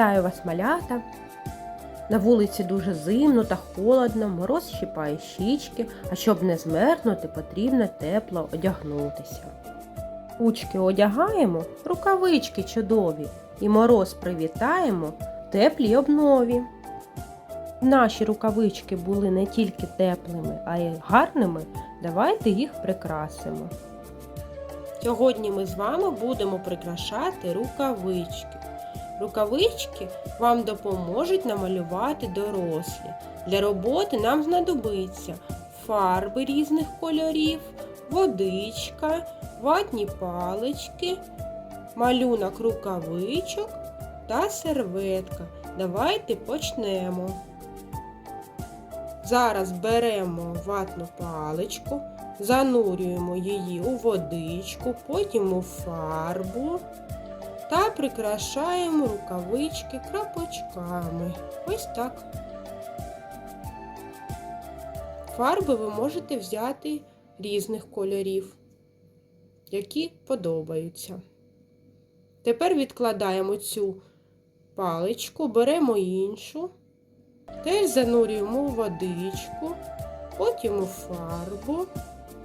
Вітаю вас, малята! На вулиці дуже зимно та холодно, мороз щипає щічки, а щоб не змерзнути, потрібно тепло одягнутися. Ручки одягаємо, рукавички чудові, і мороз привітаємо в теплій обнові. Наші рукавички були не тільки теплими, а й гарними. Давайте їх прикрасимо. Сьогодні ми з вами будемо прикрашати рукавички. Рукавички вам допоможуть намалювати дорослі. Для роботи нам знадобиться фарби різних кольорів, водичка, ватні палички, малюнок рукавичок та серветка. Давайте почнемо. Зараз беремо ватну паличку, занурюємо її у водичку, потім у фарбу та прикрашаємо рукавички крапочками. Ось так. Фарби ви можете взяти різних кольорів, які подобаються. Тепер відкладаємо цю паличку, беремо іншу, теж занурюємо у водичку, потім у фарбу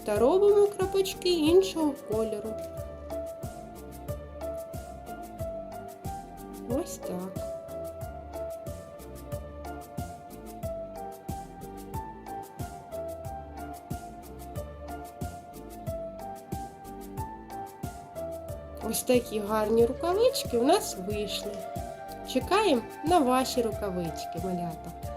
та робимо крапочки іншого кольору. Ось так. Ось такі гарні рукавички у нас вийшли. Чекаємо на ваші рукавички, малята.